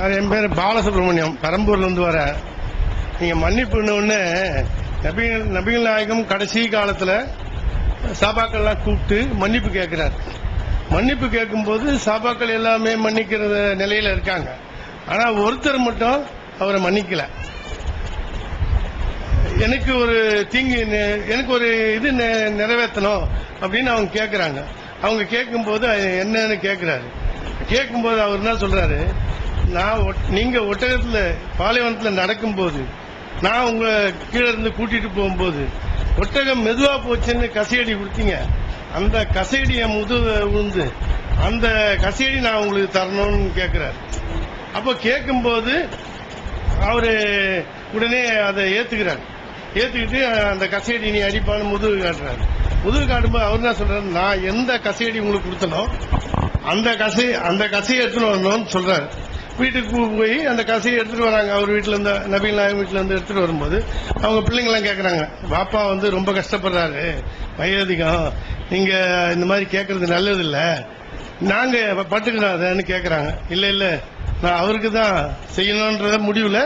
Sir என் பேர் பாலசுப்ரமணியம். பெரம்பூர்ல இருந்து வர. நீங்க மன்னிப்புன்னு ஒண்ணு நபிகள் நபிகள் நாயகம் கடைசி காலத்துல சாபாக்கள்லாம் கூப்பிட்டு மன்னிப்பு கேட்கிறார் மன்னிப்பு கேட்கும்போது சாபாக்கள் எல்லாமே மன்னிக்கிற நிலையில இருக்காங்க. ஆனா ஒருத்தர் மட்டும் அவரை மன்னிக்கல. எனக்கு ஒரு தீங்கு எனக்கு ஒரு இது நெ- நிறைவேற்றணும் அப்படின்னு அவங்க கேட்குறாங்க அவங்க கேட்கும்போது என்னன்னு கேட்கிறாரு கேட்கும்போது அவர் என்ன சொல்றாரு? நான் ஒட்- நீங்க ஒட்டகத்துல பாலைவனத்துல நடக்கும்போது நான் உங்க கீழே இருந்து கூட்டிட்டு போகும்போது ஒட்டகம் மெதுவா போச்சுன்னு கசையடி கொடுத்தீங்க. அந்த கசையடி என் முதுக விழுந்து அந்த கசையடி நான் உங்களுக்கு தரணும்னு கேட்கிறார் அப்போ கேட்கும்போது அவரு உடனே அதை ஏத்துக்கிறார். ஏத்துக்கிட்டு அந்த கசையடி நீ அடிப்பான்னு முதுகு காட்டுறாரு. முதுகு காட்டும்போது அவர் என்ன சொல்றாரு? நான் எந்த கசையடி உங்களுக்கு கொடுத்தனோ அந்த கசை அந்த கசையை எடுத்துன்னு வரணும்னு சொல்றாரு. வீட்டுக்கு போய் அந்த கசையை எடுத்துட்டு வராங்க. அவர் வீட்டுல இருந்து நபீல் நாயகம் வீட்டுல இருந்து எடுத்துட்டு வரும்போது அவங்க பிள்ளைங்க கேட்கறாங்க பாப்பா வந்து ரொம்ப கஷ்டப்படுறாரு. வயதிகம் நீங்க இந்த மாதிரி கேட்கறது நல்லது இல்ல நாங்க பட்டுக்கிறாதன்னு கேட்கறாங்க இல்ல இல்ல. நான் அவருக்கு தான் செய்யணும்ன்றத முடிவுல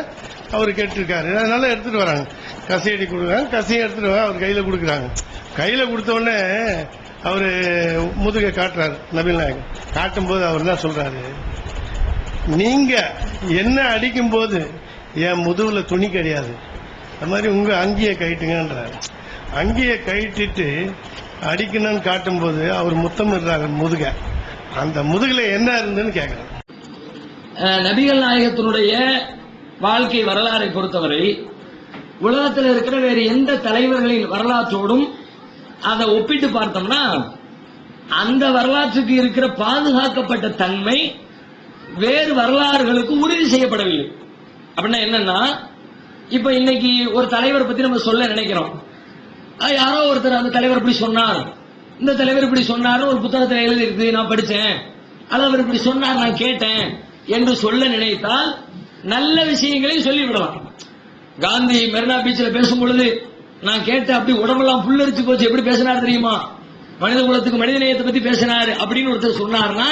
அவர் கேட்டிருக்காரு. அதனால எடுத்துட்டு வராங்க. கசையடி கொடுக்குறாங்க. கசையை எடுத்துட்டு வர அவர் கையில கொடுக்குறாங்க. கையில கொடுத்த உடனே அவரு முதுகை காட்டுறாரு நபீல் நாயகம். காட்டும்போது அவர் தான் சொல்றாரு? நீங்க என்ன அடிக்கும் போது என் முதுகுல துணி கிடையாது. அது மாதிரி உங்க அங்கியை கைட்டுங்கன்றாரு அங்கியை கைட்டிட்டு அடிக்கணும்னு காட்டும்போது அவர் முத்தமிடுறாரு முதுக. அந்த முதுகுல என்ன இருந்துன்னு கேக்குறாரு நபிகள் நாயகத்தினுடைய வாழ்க்கை வரலாறை பொறுத்தவரை உலகத்தில் இருக்கிற வேறு எந்த தலைவர்களின் வரலாற்றோடும் அதை ஒப்பிட்டு பார்த்தோம்னா அந்த வரலாற்றுக்கு இருக்கிற பாதுகாக்கப்பட்ட தன்மை வேறு வரலாறுகளுக்கு உறுதி செய்யப்படவில்லை. அப்படின்னா என்னன்னா இப்ப இன்னைக்கு ஒரு தலைவரை பத்தி நம்ம சொல்ல நினைக்கிறோம். யாரோ ஒருத்தர் அந்த தலைவர் இப்படி சொன்னார். இந்த தலைவர் இப்படி சொன்னார் ஒரு புத்தகத்தில் எழுதி இருக்கு நான் படித்தேன் அது அவர் இப்படி சொன்னார் நான் கேட்டேன் என்று சொல்ல நினைத்தால் நல்ல விஷயங்களையும் சொல்லிவிடலாம். காந்தி மெரினா பீச்சில் பேசும் பொழுது நான் கேட்டேன் அப்படி உடம்பெல்லாம் புல்லரிச்சு போச்சு எப்படி பேசினார் தெரியுமா? மனித குலத்துக்கு மனித நேயத்தை பத்தி பேசினாரு அப்படின்னு ஒருத்தர் சொன்னார்னா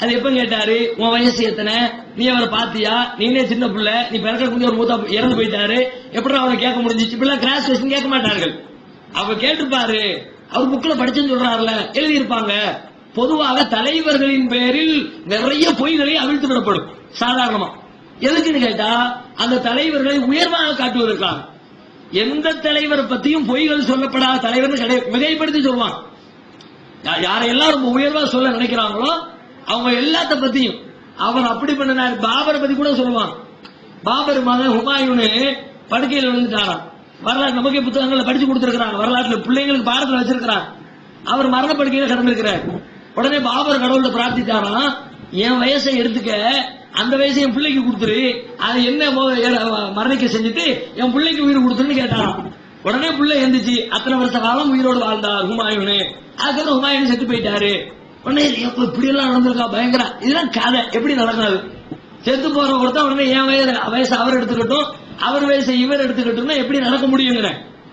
அது எப்ப கேட்டாரு? உன் வயசு எத்தனை? நீ அவரை பாத்தியா? நீனே சின்ன புள்ள. நீ பிறக்க குஞ்சு ஒரு மூத்தா இறந்து போயிட்டாரு. எப்படி அவரை கேட்க முடிஞ்சிச்சு? இப்படிலாம் கிராஸ் கொஸ்டின் கேட்க மாட்டார்கள். அவர் கேட்டிருப்பாரு. அவர் புக்ல படிச்சுன்னு சொல்றாருல. எழுதியிருப்பாங்க. பொதுவாக தலைவர்களின் பேரில் நிறைய பொய்களை அவிழ்த்து விடப்படும். சாதாரணமா. எதுக்குன்னு கேட்டா அந்த தலைவர்களை உயர்வாக காட்டுவதற்காக. எந்த தலைவரை பத்தியும் பொய்கள் சொல்லப்படாத தலைவர்னு கிடையாது மிகைப்படுத்தி சொல்லுவான். யாரையெல்லாம் ரொம்ப உயர்வா சொல்ல நினைக்கிறாங்களோ அவங்க எல்லாத்த பத்தியும். அவர் அப்படி பண்ணினார். பாபரை பத்தி கூட சொல்லுவான். பாபர் மகன் ஹுமாயூனு படுக்கையில் விழுந்துட்டாராம். வரலாறு நமக்கே புத்தகங்களை படிச்சு கொடுத்துருக்கிறாங்க. வரலாற்றுல பிள்ளைங்களுக்கு பாரத்தில் வச்சிருக்கிறார் அவர் மரண படுக்கையில கிடந்திருக்கிறார். உடனே பாபர் கடவுள்கிட்ட பிரார்த்தித்தாராம். என் வயசை எடுத்துக்க. அந்த வயசை என் பிள்ளைக்கு கொடுத்துரு. அது என்ன மரணிக்க செஞ்சுட்டு என் பிள்ளைக்கு உயிர் கொடுத்துருன்னு கேட்டாராம். உடனே பிள்ளை எந்திரிச்சு அத்தனை வருஷ காலம் உயிரோடு வாழ்ந்தார் ஹுமாயூனு. அதுக்கப்புறம் ஹுமாயூன் செத்து போயிட்டாரு. உடனே இப்படி எல்லாம் நடந்திருக்கா? பயங்கர. இதெல்லாம் கதை. எப்படி நடக்காது செத்து போற ஒருத்தன் உடனே என் வயசு வயசு அவர் எடுத்துக்கட்டும் அவர் வயசை இவர் எடுத்துக்கட்டும்னா எப்படி நடக்க முடியுங்கிற.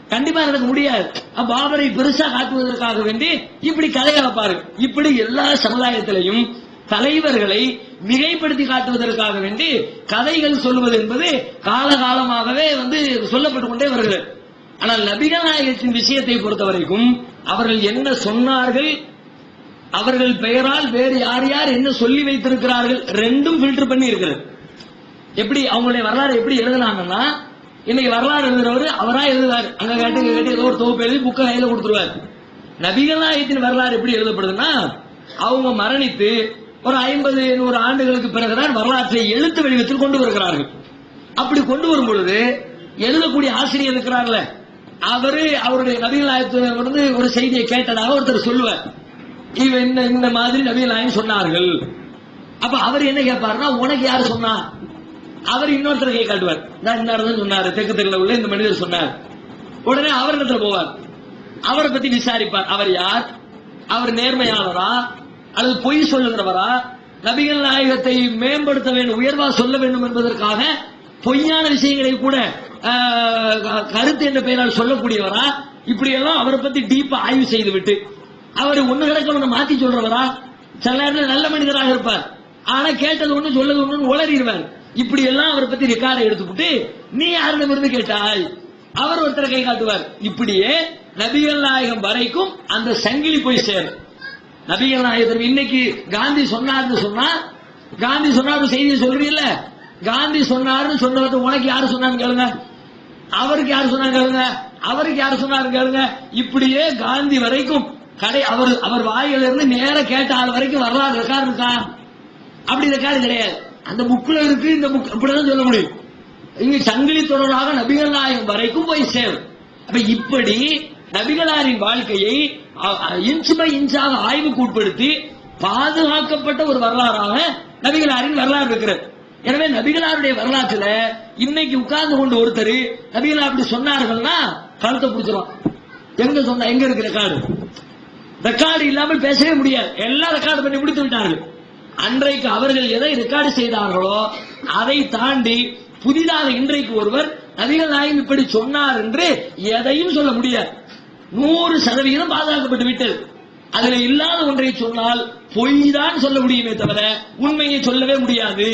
கண்டிப்பா நடக்க முடியாது. பாபரை பெருசா காட்டுவதற்காக வேண்டி இப்படி கதையை வைப்பாரு. இப்படி எல்லா சமுதாயத்திலையும் தலைவர்களை மிகைப்படுத்தி காட்டுவதற்காக வேண்டி கதைகள் சொல்லுவது என்பது காலகாலமாகவே வந்து சொல்லப்பட்டு கொண்டே வருகிறது. ஆனால் நபிகள் நாயகத்தின் விஷயத்தை பொறுத்த வரைக்கும் அவர்கள் என்ன சொன்னார்கள் அவர்கள் பெயரால் வேறு யார் யார் என்ன சொல்லி வைத்திருக்கிறார்கள் ரெண்டும் ஃபில்டர் பண்ணி இருக்கிறது. எப்படி அவங்களுடைய வரலாறு எப்படி எழுதுனாங்கன்னா இன்னைக்கு வரலாறு எழுதுறவர் அவரா எழுதுவார். அங்க கேட்டு இங்க கேட்டு ஏதோ ஒரு தொகுப்பு எழுதி புக்கை கையில கொடுத்துருவாரு. நபிகள் வரலாறு எப்படி எழுதப்படுதுன்னா அவங்க மரணித்து ஒரு ஐம்பது நூறு ஆண்டுகளுக்கு பிறகுதான் வரலாற்றை எழுத்து வடிவத்தில் கொண்டு வருகிறார்கள். அப்படி கொண்டு வரும் பொழுது எழுதக்கூடிய ஆசிரியர் இருக்கிறார்ல அவரு அவருடைய நபிகள் நாயகத்துல வந்து ஒரு செய்தியை கேட்டதாக ஒருத்தர் சொல்லுவார். இவன் இந்த இந்த மாதிரி நபிகள் நாயகம் சொன்னார்கள். அப்ப அவர் என்ன கேட்பாருன்னா உனக்கு யாரு சொன்னா? அவர் இன்னொருத்தர் கை காட்டுவார். நான் இன்னார்தான் சொன்னாரு தெற்கு தெருல உள்ள இந்த மனிதர் சொன்னார். உடனே அவரிடத்துல போவார். அவரை பத்தி விசாரிப்பார். அவர் யார்? அவர் நேர்மையாளரா அல்லது பொய் சொல்லுகிறவரா? நபிகள் நாயகத்தை மேம்படுத்த வேண்டும் உயர்வா சொல்ல வேண்டும் என்பதற்காக பொய்யான விஷயங்களை கூட கருத்து என்ற பெயரால் சொல்லக்கூடியவரா? இப்படி எல்லாம் அவரை பத்தி டீப்பா ஆய்வு செய்து விட்டு அவர் ஒண்ணு கிடக்க ஒண்ணு மாத்தி சொல்றவரா? சில நேரத்தில் நல்ல மனிதராக இருப்பார். ஆனா கேட்டது ஒண்ணு சொல்லது ஒண்ணு உளறிடுவார். இப்படி எல்லாம் அவரை பத்தி ரெக்கார்டை எடுத்துக்கிட்டு நீ யாரிடம் இருந்து கேட்டாய்? அவர் ஒருத்தரை கை காட்டுவார். இப்படியே நபிகள் நாயகம் வரைக்கும் அந்த சங்கிலி போய் சேரும். நபிகள் நாயகர் இன்னைக்கு காந்தி சொன்னார்னு சொன்னா காந்தி சொன்னார் செய்தியை சொல்றீல்ல? காந்தி சொன்னாருன்னு சொன்னது உனக்கு யாரு சொன்னான்னு கேளுங்க. அவருக்கு யாரு சொன்னாங்க கேளுங்க. அவருக்கு யாரு சொன்னாரு கேளுங்க. இப்படியே காந்தி வரைக்கும் கடை அவர் அவர் வாயிலிருந்து நேர கேட்ட ஆள் வரைக்கும் வரலாறு ரெக்கார்டு இருக்கா? அப்படி ரெக்கார்டு கிடையாது. அந்த புக்ல இருக்கு இந்த புக் இப்படிதான் சொல்ல முடியும். இங்க சங்கிலி தொடராக நபிகள் நாயகம் வரைக்கும் போய் சேரும். அப்ப இப்படி நபிகளாரின் வாழ்க்கையை அ- இன்ச் பை இன்ச்சாக ஆய்வுக்கு உட்படுத்தி பாதுகாக்கப்பட்ட ஒரு வரலாறாக நபிகளாரின் வரலாறு இருக்கிறது. எனவே நபிகளாருடைய வரலாற்றுல இன்னைக்கு உட்கார்ந்து கொண்டு ஒருத்தர் நபிகள் அப்படி சொன்னார்கள்னா கழுத்தை பிடிச்சிருவான். எங்க சொன்ன எங்க இருக்கிற காடு ரெக்கார்டு இல்லாமல் பேசவே முடியாது. எல்லாம் ரெக்கார்டு பண்ணி முடித்து விட்டார்கள். அன்றைக்கு அவர்கள் எதை ரெக்கார்டு செய்தார்களோ அதை தாண்டி புதிதாக இன்றைக்கு ஒருவர் நபிகள் நாயகம் இப்படி சொன்னார் என்று எதையும் சொல்ல முடியாது. நூறு சதவிகிதம் பாதுகாக்கப்பட்டு விட்டது அதுல இல்லாத ஒன்றை சொன்னால் பொய் தான் சொல்ல முடியுமே தவிர உண்மையை சொல்லவே முடியாது.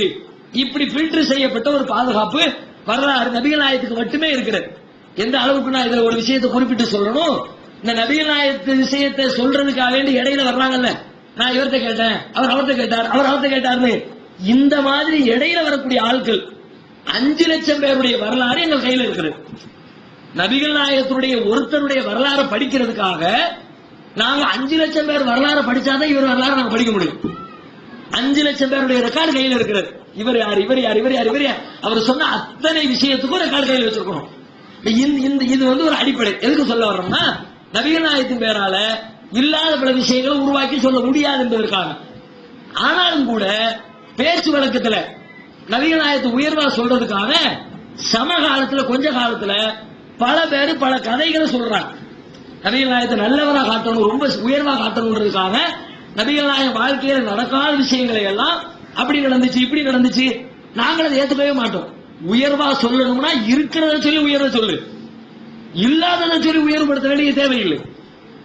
இப்படி பில்டர் செய்யப்பட்ட ஒரு பாதுகாப்பு வரலாறு நபிகள் நாயகத்துக்கு மட்டுமே இருக்கிறது. எந்த அளவுக்கு நான் இதுல ஒரு விஷயத்தை குறிப்பிட்டு சொல்லணும்? இந்த நபிகள் நாயகத்து விஷயத்தை சொல்றதுக்காக வேண்டி இடையில வர்றாங்கல்ல. நான் இவர்த்த கேட்டேன் அவர் அவர்த்த கேட்டார் அவர் அவர்த்த கேட்டார்னு. இந்த மாதிரி இடையில வரக்கூடிய ஆட்கள் அஞ்சு லட்சம் பேருடைய வரலாறு எங்கள் கையில இருக்கிறது நபிகள் நாயகத்துடைய ஒருத்தருடைய வரலாறு படிக்கிறதுக்காக நாங்க அஞ்சு லட்சம் பேர் வரலாறு படிச்சாதான் இவர் வரலாறு நாங்க படிக்க முடியும். அஞ்சு லட்சம் பேருடைய ரெக்கார்டு கையில இருக்கிறது. இவர் யார் இவர் யார் இவர் யார் இவர் யார்? அவர் சொன்ன அத்தனை விஷயத்துக்கும் ரெக்கார்டு கையில் வச்சிருக்கணும். இந்த- இது வந்து ஒரு அடிப்படை. எதுக்கு சொல்ல வர்றோம்னா நவீனாயத்தின் நாயகத்தின் பேரால இல்லாத பல விஷயங்களை உருவாக்கி சொல்ல முடியாது என்பதற்காக. ஆனாலும் கூட பேச்சு வழக்கத்துல நவீனாயத்தை உயர்வா சொல்றதுக்காக சமகாலத்துல கொஞ்ச காலத்துல பல பேர் பல கதைகளை சொல்றாங்க. நபிகள் நாயத்தை நல்லவரா காட்டணும் ரொம்ப உயர்வா காட்டணுன்றதுக்காக நபிகள் நாயகம் வாழ்க்கையில நடக்காத விஷயங்களை எல்லாம் அப்படி நடந்துச்சு இப்படி நடந்துச்சு. நாங்கள் அதை ஏத்துக்கவே மாட்டோம். உயர்வா சொல்லணும்னா இருக்கிறத சொல்லி உயர்வை சொல்லு. இல்லாததை சொல்லி உயர்வுபடுத்த வேண்டிய தேவையில்லை.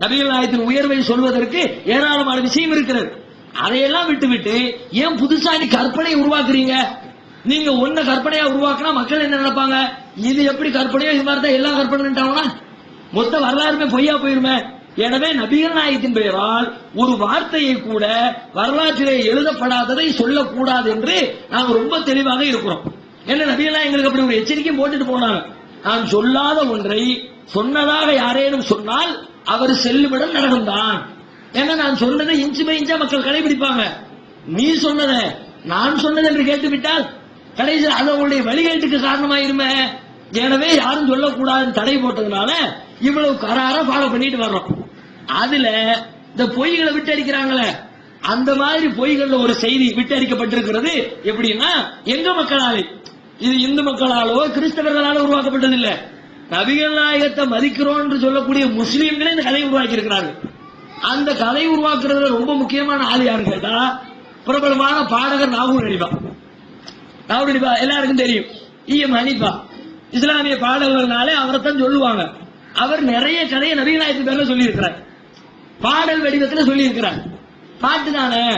நபிகள் நாயகத்தின் உயர்வை சொல்வதற்கு ஏராளமான விஷயம் இருக்கிறது. அதையெல்லாம் விட்டுவிட்டு ஏன் புதுசா நீ கற்பனையை உருவாக்குறீங்க? நீங்க ஒன்ன கற்பனையா உருவாக்குனா மக்கள் என்ன நினைப்பாங்க? இது எப்படி கற்பனையோ இது மாதிரி தான் எல்லாம் கற்பனைட்டாங்கன்னா மொத்த வரலாறுமே பொய்யா போயிருமே. எனவே நபிகள் நாயகத்தின் பெயரால் ஒரு வார்த்தையை கூட வரலாற்றிலே எழுதப்படாததை சொல்லக்கூடாது என்று நாங்கள் ரொம்ப தெளிவாக இருக்கிறோம். என்ன நபிகள் எங்களுக்கு அப்படி ஒரு எச்சரிக்கை போட்டுட்டு போனாங்க. நான் சொல்லாத ஒன்றை சொன்னதாக யாரேனும் சொன்னால் அவர் செல்லுமிடம் நரகம்தான் ஏன்னா நான் சொன்னதை இன்ச்சு பை இன்ச்சா மக்கள் கடைபிடிப்பாங்க. நீ சொன்னத நான் சொன்னது என்று கேட்டுவிட்டால் கடைசியில் அது அவங்களுடைய வழிகேட்டுக்கு காரணமாயிருமே. எனவே யாரும் சொல்லக்கூடாதுன்னு தடை போட்டதுனால இவ்வளவு கராரா ஃபாலோ பண்ணிட்டு வர்றோம். அதுல இந்த பொய்களை விட்டு அடிக்கிறாங்களே அந்த மாதிரி பொய்கள்ல ஒரு செய்தி விட்டடிக்கப்பட்டிருக்கிறது எப்படின்னா எங்க மக்களாலே. இது இந்து மக்களாலோ கிறிஸ்தவர்களாலோ உருவாக்கப்பட்டதில்லை. நபிகள் நாயகத்தை மதிக்கிறோம் என்று சொல்லக்கூடிய முஸ்லீம்களே இந்த கதையை உருவாக்கி இருக்கிறார்கள் அந்த கதை உருவாக்குறதுல ரொம்ப முக்கியமான ஆள் யாருன்னு கேட்டா பிரபலமான பாடகர் நாகூர் அடிபா நாகூர் அடிபா எல்லாருக்கும் தெரியும். E. இஎம் ஹனீஃபா. இஸ்லாமிய பாடல்கள்னாலே அவரைத்தான் சொல்லுவாங்க. அவர் நிறைய கதையை நபிகள் நாயகத்தின் பேர்ல சொல்லியிருக்கிறார். பாடல் வடிவத்துல சொல்லியிருக்கிறார். பாட்டு தானே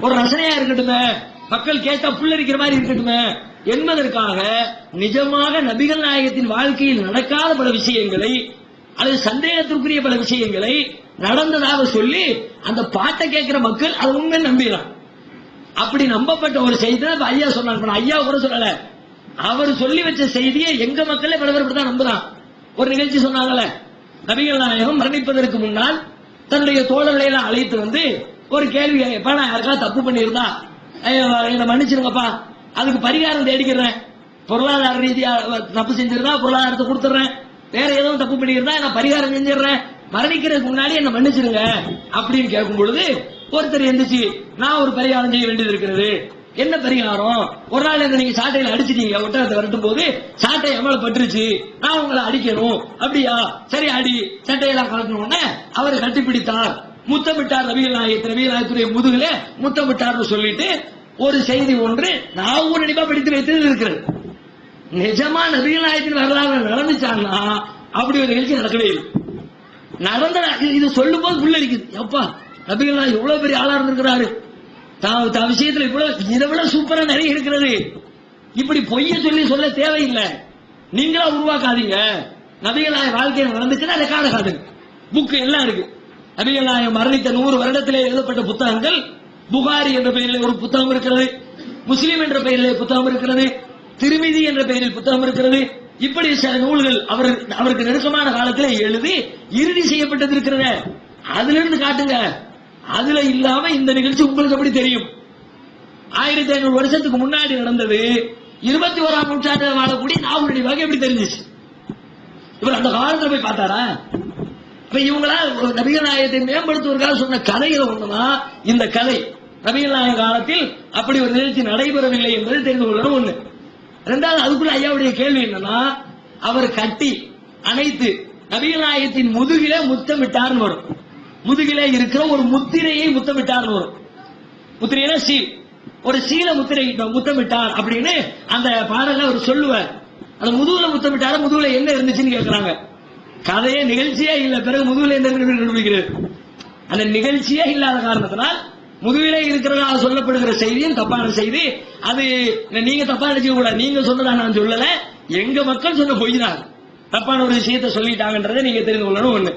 ஒரு ரசனையா இருக்கட்டுமே. மக்கள் கேட்டா புல்லரிக்கிற மாதிரி இருக்கட்டுமே. என்பதற்காக நிஜமாக நபிகள் நாயகத்தின் வாழ்க்கையில் நடக்காத பல விஷயங்களை அல்லது சந்தேகத்திற்குரிய பல விஷயங்களை நடந்ததாக சொல்லி அந்த பாட்டை கேட்கிற மக்கள் அதை உண்மை நம்பிடலாம் அப்படி நம்பப்பட்ட ஒரு செய்தி தான் ஐயா சொன்னாங்க. ஐயா கூட சொல்லல. அவர் சொல்லி வச்ச செய்தியை எங்க மக்களே பல பேர் தான் நம்புறான். ஒரு நிகழ்ச்சி சொன்னாங்கல்ல நபிகள் நாயகம் மரணிப்பதற்கு முன்னால் தன்னுடைய தோழர்களை எல்லாம் அழைத்து வந்து ஒரு கேள்வி எப்பா நான் யாருக்கா தப்பு பண்ணியிருந்தா? ஐயோ, என்னை மன்னிச்சிருங்கப்பா. அதுக்கு பரிகாரம் தேடிக்கிறேன். பொருளாதார ரீதியா தப்பு செஞ்சிருந்தா பொருளாதாரத்தை கொடுத்துறேன் வேற எதுவும் தப்பு பண்ணிக்கிறதா நான் பரிகாரம் செஞ்சிடுறேன். மரணிக்கிறதுக்கு முன்னாடி என்ன மன்னிச்சிருங்க அப்படின்னு கேட்கும் பொழுது ஒருத்தர் எந்திரிச்சு நான் ஒரு பரிகாரம் செய்ய வேண்டியது இருக்கிறது. என்ன பரிகாரம்? ஒரு நாள் என்ன நீங்க சாட்டையில அடிச்சிட்டீங்க ஒட்டகத்தை வரட்டும் போது சாட்டை எவ்வளவு பட்டுருச்சு? நான் உங்களை அடிக்கணும். அப்படியா? சரி அடி. சட்டையெல்லாம் கலக்கணும் உடனே அவரை கட்டிப்பிடித்தார் முத்தமிட்டார் ரவிகள் நாயகத் ரவிகள் நாயகத்துடைய முதுகுல முத்தமிட்டார்னு சொல்லிட்டு ஒரு செய்தி ஒன்று நான் ஒரு நடிப்பா படித்து வைத்தது இருக்கிறது. நிஜமா நபிகள் நாயகத்தின் வரலாறு நடந்துச்சான்னா அப்படி ஒரு நிகழ்ச்சி நடக்கவே இல்லை. நடந்த இது- இது சொல்லும் போது உள்ள எப்பா நபிகள் நாயகம் இவ்வளவு பெரிய ஆளா இருந்திருக்கிறாரு. தான் தான் விஷயத்துல இவ்வளவு இதை விட சூப்பரா நிறைய இருக்கிறது. இப்படி பொய்ய சொல்லி சொல்ல தேவையில்லை. நீங்களா உருவாக்காதீங்க. நபிகள் நாயகம் வாழ்க்கையில் நடந்துச்சுன்னா அதை காண காதுங்க புக்கு எல்லாம் இருக்கு. நபிகள் நாயகம் மரணித்த நூறு வருடத்திலே எழுதப்பட்ட புத்தகங்கள் புகாரி என்ற பெயரில் ஒரு புத்தகம் இருக்கிறது முஸ்லீம் என்ற பெயரில் புத்தகம் இருக்கிறது திருமிதி என்ற பெயரில் புத்தகம் இருக்கிறது. இப்படி சில நூல்கள் அவர் அவருக்கு நெருக்கமான காலத்தில் எழுதி இறுதி செய்யப்பட்டது இருக்கிறத அதுல இருந்து காட்டுங்க அதுல இல்லாம இந்த நிகழ்ச்சி உங்களுக்கு எப்படி தெரியும்? ஆயிரத்தி ஐநூறு வருஷத்துக்கு முன்னாடி நடந்தது இருபத்தி ஓராம் நூற்றாண்டு வாழக்கூடிய நாவலுடைய வகை எப்படி தெரிஞ்சிச்சு? இவர் அந்த காலத்துல போய் பார்த்தாரா? இப்ப இவங்களா ஒரு நபிகள் நாயகத்தை மேம்படுத்துவதற்காக சொன்ன கதைகளை ஒண்ணுதான் இந்த கதை. நபிகள் காலத்தில் அப்படி ஒரு நிகழ்ச்சி நடைபெறவில்லை என்பதை தெரிந்து கொள்ளணும் ஒண்ணு. ரெண்டாவது அதுக்குள்ள ஐயாவுடைய கேள்வி என்னன்னா அவர் கட்டி அனைத்து நபிகள் நாயகத்தின் முதுகிலே முத்தமிட்டார்னு வரும். முதுகிலே இருக்கிற ஒரு முத்திரையை முத்தமிட்டார்னு வரும். முத்திரைனா சீல். ஒரு சீல முத்திரை முத்தமிட்டார் அப்படின்னு அந்த பாடல அவர் சொல்லுவார். அந்த முதுகுல முத்தமிட்டார முதுகுல என்ன இருந்துச்சுன்னு கேட்கிறாங்க கதையே நிகழ்ச்சியே இல்ல. பிறகு முதுகுல என்ன கண்டுபிடிக்கிறது. அந்த நிகழ்ச்சியே இல்லாத காரணத்தினால் முதுகிலே இருக்கிறதாக சொல்லப்படுகிற செய்தியும் தப்பான செய்தி. அது நீங்க தப்பா நினைச்சுக்க கூடாது. நீங்க சொன்னதா நான் சொல்லல. எங்க மக்கள் சொன்ன பொய் தான் தப்பான ஒரு விஷயத்த சொல்லிட்டாங்கன்றதை நீங்க தெரிந்து கொள்ளணும் ஒண்ணு.